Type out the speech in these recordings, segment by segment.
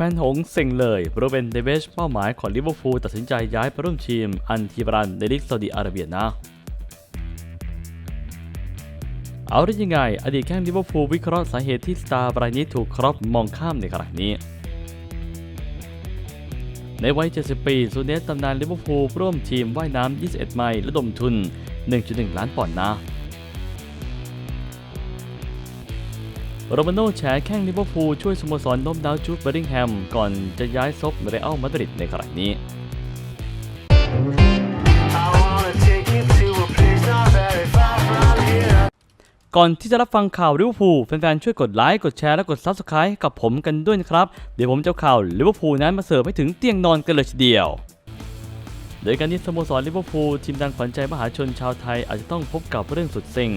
แฟนหงส์เซ็งเลยบรูเบนเดเวชเป้าหมายของลิเวอร์พูลตัดสินใจย้ายไปร่วมทีมอันทีบรันในลีกซาอุดิอาระเบียนะเอาได้ยังไง อดีตแข้งลิเวอร์พูลวิเคราะห์สาเหตุที่สตาร์รายนี้ถูกครอปมองข้ามในครั้งนี้ ในวัย 70 ปีซูเนสตำนานลิเวอร์พูลร่วมทีมว่ายน้ำ 21 ไมล์ระดมทุน 1.1 ล้านปอนด์นะ โรมาโน่แฉแข้งลิเวอร์พูลช่วยสโมสรโน้มน้าวจูดเบอร์ริงแฮม ก่อนจะย้ายซบเรอัลมาดริดในครั้งนี้ก่อนที่จะรับฟังข่าวลิเวอร์พูลแฟนๆ ช่วยกดไลค์ กดแชร์ และกด Subscribe กับผมกันด้วยนะครับ เดี๋ยวผมจะข่าวลิเวอร์พูลนั้นมาเสิร์ฟให้ถึงเตียงนอนกันเลยทีเดียว โดยการที่สโมสรลิเวอร์พูลทีมดังขวัญใจมหาชนชาวไทยอาจจะต้องพบกับเรื่องสุดเซ็ง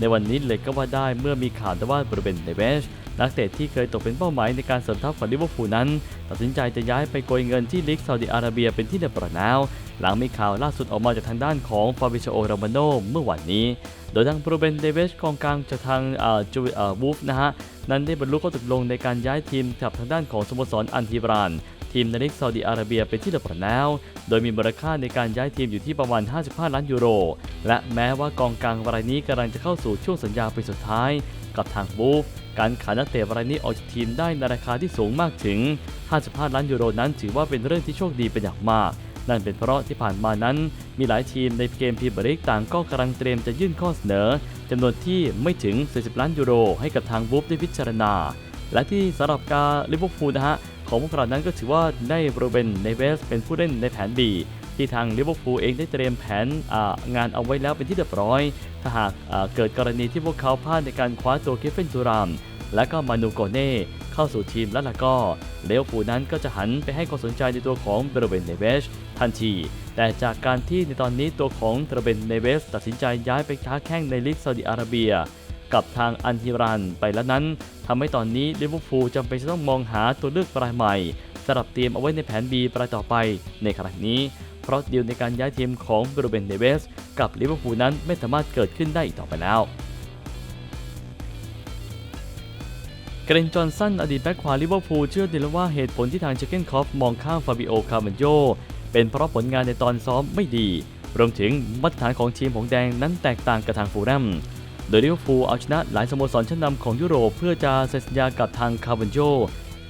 ในวันนี้เลยก็ว่าได้เมื่อมีข่าวตว่าบริเวณเนเวชนักเตะที่เคยตกเป็นเป้าหมายในการเสริมทัพของลิเวอร์พูลนั้น ตัดสินใจจะย้ายไปโกยเงินที่ลีกซาอุดิอาระเบียเป็นที่เรียบร้อยแล้ว หลังมีข่าวล่าสุดออกมาจากทางด้านของฟาบิโชโอรามาโนเมื่อวันนี้ โดยทางบรูเบนเดเวชกองกลางจากทางอ่าจูอ่าวูฟนะฮะนั้นได้บรรลุข้อตกลงในการย้ายทีมกับทางด้านของสโมสรอันทีบรานทีมในลีกซาอุดิอาระเบียเป็นที่เรียบร้อยแล้ว โดยมีมูลค่าในการย้ายทีมอยู่ที่ประมาณ 55 ล้านยูโร และแม้ว่ากองกลางรายนี้กำลังจะเข้าสู่ช่วงสัญญาปีสุดท้าย กับทางบูฟ การขายนักเตะรายนี้ออกจากทีมได้ในราคาที่สูงมากถึง 55 ล้านยูโรนั้นถือว่าเป็นเรื่องที่โชคดีเป็นอย่างมาก นั่นเป็นเพราะที่ผ่านมานั้น มีหลายทีมในเกมพรีเมียร์ลีกต่างก็กำลังเตรียมจะยื่นข้อเสนอจำนวนที่ไม่ถึง 40 ล้านยูโร ให้กับทางบูฟได้พิจารณา และที่สำหรับการลิเวอร์พูลนะฮะ ของพวกเรานั้นก็ถือว่าได้โรเบนเนเวสเป็นผู้เล่นในแผน B ที่ทางลิเวอร์พูลเองได้เตรียมแผนงานเอาไว้แล้วเป็นที่เรียบร้อย ถ้าหากเกิดกรณีที่พวกเขาพลาดในการคว้าตัวเคฟเฟนจูราม และก็มานูโกเน่เข้าสู่ทีมแล้วล่ะก็เลวฟูนั้นก็จะหันไปให้ความสนใจในตัวของเบรเบนเนเวสทันที แต่จากการที่ในตอนนี้ตัวของเบรเบนเนเวสตัดสินใจย้ายไปค้าแข้งในลีกซาอุดิอาระเบีย กับทางอันฮิรันไปแล้วนั้นทำให้ตอนนี้ลิเวอร์พูลจำเป็นจะต้องมองหาตัวเลือกรายใหม่สำหรับเตรียมเอาไว้ในแผน B รายต่อไปในขณะนี้ เพราะดีลในการย้ายทีมของบโรเบนเนเวสกับลิเวอร์พูลนั้นไม่สามารถเกิดขึ้นได้อีกต่อไปแล้วเกรนจอห์นสันอดีตแบ็คขวาลิเวอร์พูลเชื่อดีแล้วว่าเหตุผลที่ทางเชคเกนคอฟมองข้ามฟาบิโอคาร์มันโยเป็นเพราะผลงานในตอนซ้อมไม่ดี รวมถึงมาตรฐานของทีมหงแดงนั้นแตกต่างกับทางฟูลแลม โดยลิเวอร์พูลเอาชนะหลายสโมสรชั้นนำของยุโรปเพื่อจะเซ็นสัญญากับทางคาร์บันโย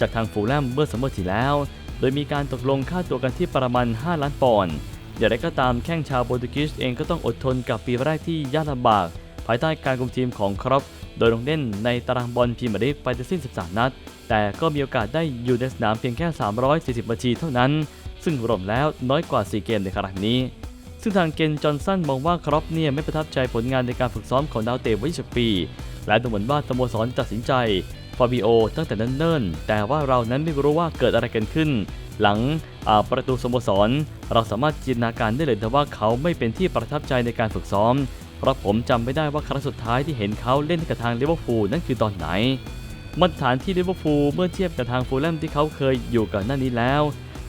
จากทางฟูลแลมเมื่อซัมเมอที่แล้ว โดยมีการตกลงค่าตัวกันที่ประมาณ 5 ล้านปอนด์อย่างไรก็ตามแข้งชาวโปรตุเกสเองก็ต้องอดทนกับปีแรกที่ยากลำบาก ภายใต้การคุมทีมของครอปโดยลงเล่นในตารางบอลพรีเมียร์ลีกไปทั้งสิ้น 13 นัด แต่ก็มีโอกาสได้อยู่ในสนามเพียงแค่ 340 นาทีเท่านั้น ซึ่งรวมแล้วน้อยกว่า 4 เกมในครั้งนี้ ซึ่งทางเกนจอห์นสันมองว่าครอปเนี่ยไม่ประทับใจผลงานในการฝึกซ้อมของดาวเตะวัย20ปี และดูเหมือนว่าสโมสรตัดสินใจฟาบิโอตั้งแต่นั้นเนิ่นแต่ว่าเรานั้นไม่รู้ว่าเกิดอะไรกันขึ้น หลังประตูสโมสร เราสามารถจินตนาการได้เลยนะว่าเขาไม่เป็นที่ประทับใจในการฝึกซ้อม เพราะผมจำไม่ได้ว่าครั้งสุดท้ายที่เห็นเขาเล่นกับทางลิเวอร์พูลนั่นคือตอนไหนมาตรฐานที่ลิเวอร์พูลเมื่อเทียบกับทางฟูลแลมที่เขาเคยอยู่ก่อนหน้านี้แล้ว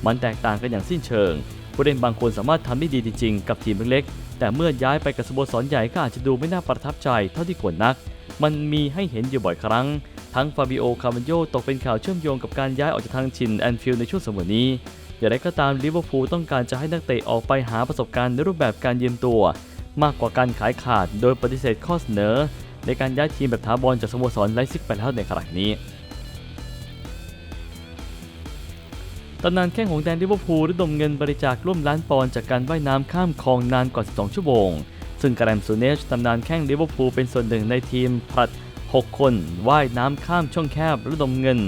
มันแตกต่างกันอย่างสิ้นเชิง ผู้เล่นบางคนสามารถทำได้ดีจริงๆ กับทีมเล็กๆ แต่เมื่อย้ายไปกับสโมสรใหญ่ก็อาจจะดูไม่น่าประทับใจเท่าที่ควรนัก มันมีให้เห็นอยู่บ่อยครั้ง ทั้งฟาบิโอ คาร์มันโยตกเป็นข่าวเชื่อมโยงกับการย้ายออกจากทางชินแอนฟิลด์ในช่วงสมัยนี้ อย่างไรก็ตามลิเวอร์พูลต้องการจะให้นักเตะออกไปหาประสบการณ์ในรูปแบบการยืมตัว มากกว่าการขายขาด โดยปฏิเสธข้อเสนอ ในการย้ายทีมแบบถาวรจากสโมสรไลซิกไปแล้วในขณะนี้ ตำนานแข้งของแดนลิเวอร์พูลระดมเงินบริจาคร่วมล้านปอนด์จากการว่ายน้ำข้ามคลองนานกว่า 12 ชั่วโมง ซึ่งแกรมซูเนชตำนานแข้งลิเวอร์พูลเป็นส่วนหนึ่งในทีมผลัด 6 คนว่ายน้ำข้ามช่องแคบระดมเงิน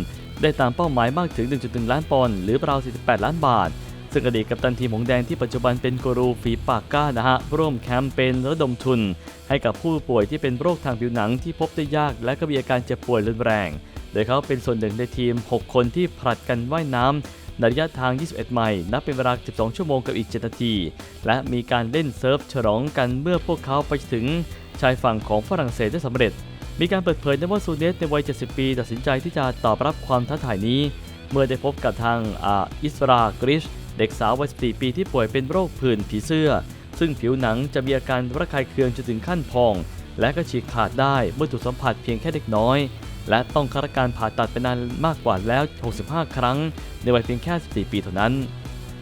ได้ตามเป้าหมายมากถึง 1.1 ล้านปอนด์หรือราว 48 ล้านบาท ซึ่งอดีตกัปตันทีมหงแดงที่ปัจจุบันเป็นกูรูฝีปากกล้านะฮะร่วมแคมเปญระดมทุน ให้กับผู้ป่วยที่เป็นโรคทางผิวหนังที่พบได้ยาก และก็มีอาการเจ็บป่วยรุนแรง โดยเขาเป็นส่วนหนึ่งในทีม 6 คนที่ผลัดกันว่ายน้ำ ในระยะทาง 21 ไมล์ นับเป็นเวลา 12 ชั่วโมงกับอีก 7 นาที และมีการเล่นเซิร์ฟฉลองกันเมื่อพวกเขาไปถึงชายฝั่งของฝรั่งเศสได้สำเร็จ มีการเปิดเผยนว่าซูเนสในวัย 70 ปี ตัดสินใจที่จะตอบรับความท้าทายนี้ เมื่อได้พบกับทางอ,อิสรากริช เด็กสาววัย 14 ปีที่ป่วยเป็นโรคผื่นผีเสื้อ ซึ่งผิวหนังจะมีอาการระคายเคืองจนถึงขั้นพอง และก็ฉีกขาดได้เมื่อถูกสัมผัสเพียงแค่เล็กน้อย และต้องเข้ารับการผ่าตัดไปนานมากกว่าแล้ว 65 ครั้ง ในวัยเพียงแค่ 14 ปีเท่านั้น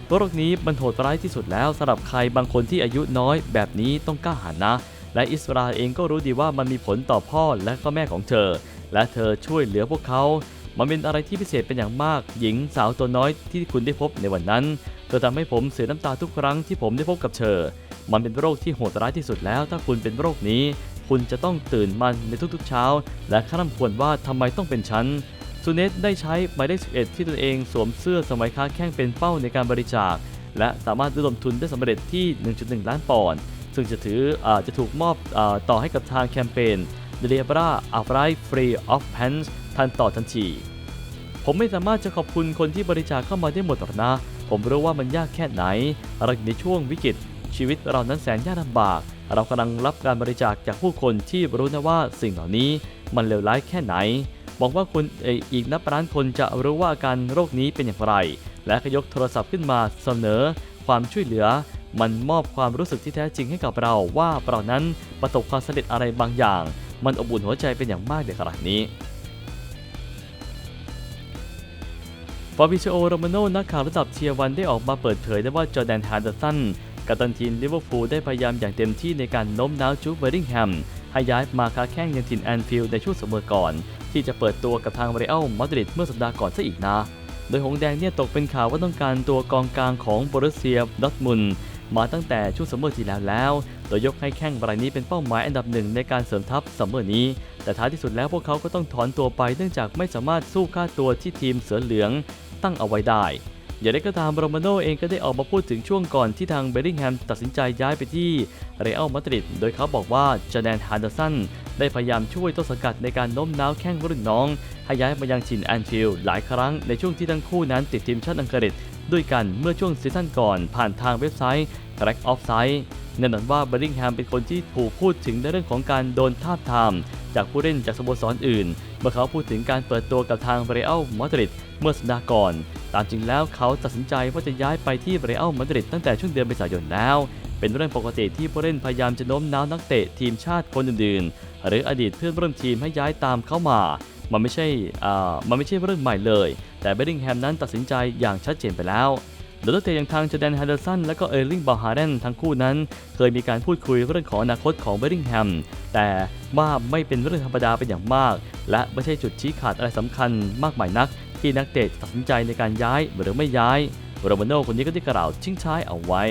โรคนี้มันโหดร้ายที่สุดแล้วสำหรับใครบางคนที่อายุน้อยแบบนี้ต้องกล้าหาญนะ และอิสราเองก็รู้ดีว่ามันมีผลต่อพ่อและก็แม่ของเธอ และเธอช่วยเหลือพวกเขา มันเป็นอะไรที่พิเศษเป็นอย่างมาก หญิงสาวตัวน้อยที่คุณได้พบในวันนั้น เธอทำให้ผมเสียน้ำตาทุกครั้งที่ผมได้พบกับเธอ มันเป็นโรคที่โหดร้ายที่สุดแล้ว ถ้าคุณเป็นโรคนี้คุณจะต้องตื่นมันในทุกๆเช้า และข้ามควรว่าทำไมต้องเป็นฉันซูเนตได้ใช้หมายเลข11 ที่ตนเองสวมเสื้อสมัยค้าแข้งเป็นเป้าในการบริจาค และสามารถระดมทุนได้สำเร็จที่ 1.1 ล้านปอนด์ซึ่งจะถืออจะถูกมอบอต่อให้กับทางแคมเปญ d e l i b r a a f r i Free of Pants ทันต่อทันทีผมไม่สามารถจะขอบคุณคนที่บริจาคเข้ามาได้หมดหรอกนะ ผมรู้ว่ามันยากแค่ไหนอยู่ในช่วงวิกฤตชีวิตเรานั้นแสนยากลำบาก เรากำลังรับการบริจาคจากผู้คนที่รู้นะว่าสิ่งเหล่านี้มันเลวร้ายแค่ไหนหวังว่าคุณเอ่ออีกนับล้านคนจะรู้ว่าการโรคนี้เป็นอย่างไร และก็ยกโทรศัพท์ขึ้นมาเสนอความช่วยเหลือ มันมอบความรู้สึกที่แท้จริงให้กับเราว่าเรานั้นประสบความสำเร็จอะไรบางอย่าง มันอบอุ่นหัวใจเป็นอย่างมากในขณะนี้ฟาบิเชโอโรมาโนนักข่าวระดับเทียร์วันได้ออกมาเปิดเผยได้ว่าจอแดนฮาร์เดสัน กัปตันทีมลิเวอร์พูลได้พยายามอย่างเต็มที่ในการโน้มน้าวจูเบอร์ริงแฮมให้ย้ายมาค้าแข่งยังถิ่นแอนฟิลด์ในช่วงเสมอก่อน ที่จะเปิดตัวกับทางเรอัลมาดริดเมื่อสัปดาห์ก่อนซะอีกนะ โดยหงแดงเนี่ยตกเป็นข่าวว่าต้องการตัวกองกลางของบรูเซียดอทมุนมาตั้งแต่ช่วงเสมอที่แล้วแล้ว โดยยกให้แข้งรายนี้เป็นเป้าหมายอันดับหนึ่งในการเสริมทัพเสมอนี้ แต่ท้ายที่สุดแล้วพวกเขาก็ต้องถอนตัวไปเนื่องจากไม่สามารถสู้ค่าตัวที่ทีมเสือเหลืองตั้งเอาไว้ได้ อย่างไรก็ตามโรมาโนเองก็ได้ออกมาพูดถึงช่วงก่อนที่ทางเบลลิงแฮมตัดสินใจย้ายไปที่เรอัลมาดริดโดยเขาบอกว่าจาแดนฮาร์เดอร์สันได้พยายามช่วยต้นสังกัดในการโน้มน้าวแข้งรุ่นน้อง ให้ย้ายมายังชินแอนฟิลด์หลายครั้งในช่วงที่ทั้งคู่นั้นติดทีมชาติอังกฤษด้วยกันเมื่อช่วงซีซั่นก่อนผ่านทางเว็บไซต์ Track Offside แน่นอนว่าเบลลิงแฮมเป็นคนที่ถูกพูดถึงในเรื่องของการโดนทาบทาม จากผู้เล่นจากสโมสรอื่น เมื่อเขาพูดถึงการเปิดตัวกับทางเรอัลมาดริดเมื่อสัปดาห์ก่อน ตามจริงแล้วเขาตัดสินใจว่าจะย้ายไปที่เรอัลมาดริดตั้งแต่ช่วงเดือนเมษายนแล้ว เป็นเรื่องปกติที่ผู้เล่นพยายามจะโน้มน้าวนักเตะทีมชาติคนอื่นๆ หรืออดีตเพื่อนร่วมทีมให้ย้ายตามเข้ามา มันไม่ใช่อ่ามันไม่ใช่เรื่องใหม่เลย แต่เบลลิงแฮมนั้นตัดสินใจอย่างชัดเจนไปแล้ว โดยนักเตะอย่างทางจอร์แดนฮันเดอร์สันและก็เออร์ลิงบาฮาเรนทั้งคู่นั้น เคยมีการพูดคุยเรื่องของอนาคตของเบลลิงแฮม แต่ว่าไม่เป็นเรื่องธรรมดาเป็นอย่างมาก และไม่ใช่จุดชี้ขาดอะไรสำคัญมากมายนัก ที่นักเตะตัดสินใจในการย้ายหรือไม่ย้ายโรมาโน่คนนี้ก็ได้กล่าวทิ้งท้ายเอาไว้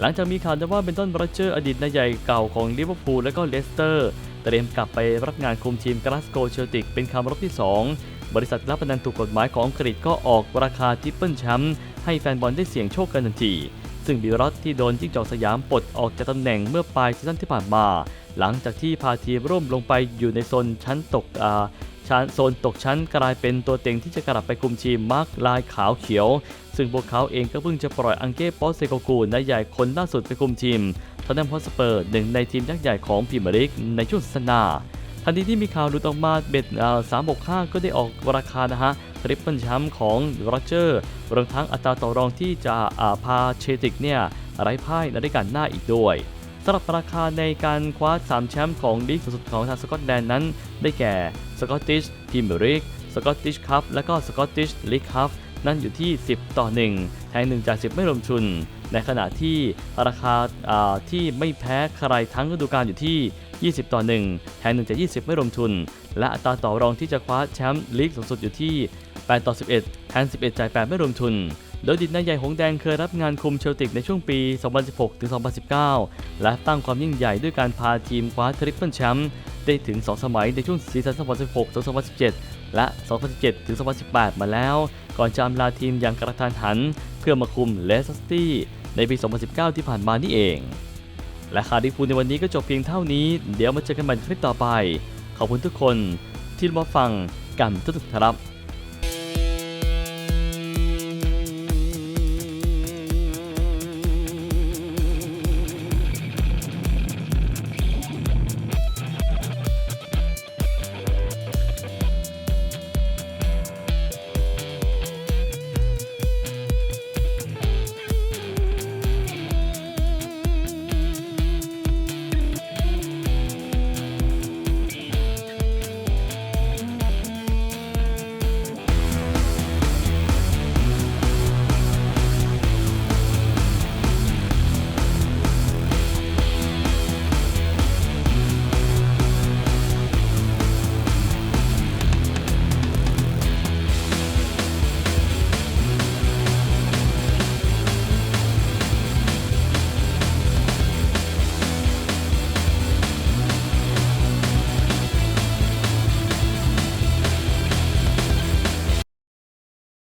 หลังจากมีข่าวว่าเบนตันโรเจอร์อดีตนายใหญ่เก่าของลิเวอร์พูลและก็เลสเตอร์เตรียมกลับไปรับงานคุมทีมกลาสโกเชลติกเป็นคำรบที่ 2 บริษัทรับพนันถูกกฎหมายของอังกฤษก็ออกราคาทิปเปิลแชมป์ให้แฟนบอลได้เสี่ยงโชคกันทันที ซึ่งบิลรอตที่โดนจิ้งจอกสยามปลดออกจากตำแหน่งเมื่อปลายซีซั่นที่ผ่านมา หลังจากที่พาทีมร่วมลงไปอยู่ในโซนชั้นตกอ่าชั้นโซนตกชั้นกลายเป็นตัวเต็งที่จะกลับไปคุมทีมมาร์กลายขาวเขียว ซึ่งพวกเขาเองก็เพิ่งจะปล่อยอังเก้ปอสเซโกกูนายใหญ่คนล่าสุดไปคุมทีมทอนแนมฮอสเปอร์หนึ่งในทีมยักษ์ใหญ่ของพรีเมียร์ลีกในช่วงสัปดาห์ ทันทีที่มีข่าวหลุดออกมาเบ็ดสามบกห้าก็ได้ออกราคานะฮะทริปเปิลแชมป์ของโรเจอร์รวมทั้งอัตราต่อรองที่จะพาเชติกเนี่ยไร้พ่ายในรายการหน้าอีกด้วยสำหรับราคาในการคว้า 3 แชมป์ของลีกสูงสุดของทางสกอตแลนด์นั้น ได้แก่สกอตติชพรีเมียร์ลีกสกอตติชคัพและก็สกอตติชลีกคัพนั่นอยู่ที่ 10 ต่อ 1 แทง1จาก 10 ไม่รวมทุน ในขณะที่ราคาที่ไม่แพ้ใครทั้งฤดูกาลอยู่ที่ 20 ต่อ 1 แทง1จาก20 ไม่รวมทุน และอัตราต่อรองที่จะคว้าแชมป์ลีกสูงสุดอยู่ที่ 8 ต่อ 11 แทน 11 จ่าย 8 ไม่รวมทุน โดยดิตนายใหญ่หงแดงเคยรับงานคุมเชลติกในช่วงปี 2016 ถึง 2019 และตั้งความยิ่งใหญ่ด้วยการพาทีมคว้าทริปเปิลแชมป์ได้ถึง 2 สมัยในช่วงซีซั่น 2016 ถึง 2017 และ 2017 ถึง 2018 มาแล้ว ก่อนจะอำลาทีมอย่างกระทันหัน เพื่อมาคุมเลสเตอร์ซิตี้ในปี 2019 ที่ผ่านมานี่เอง และข่าวดีพูในวันนี้ก็จบเพียงเท่านี้ เดี๋ยวมาเจอกันใหม่คลิปต่อไป ขอบคุณทุกคนที่มาฟังกันทุกๆครับ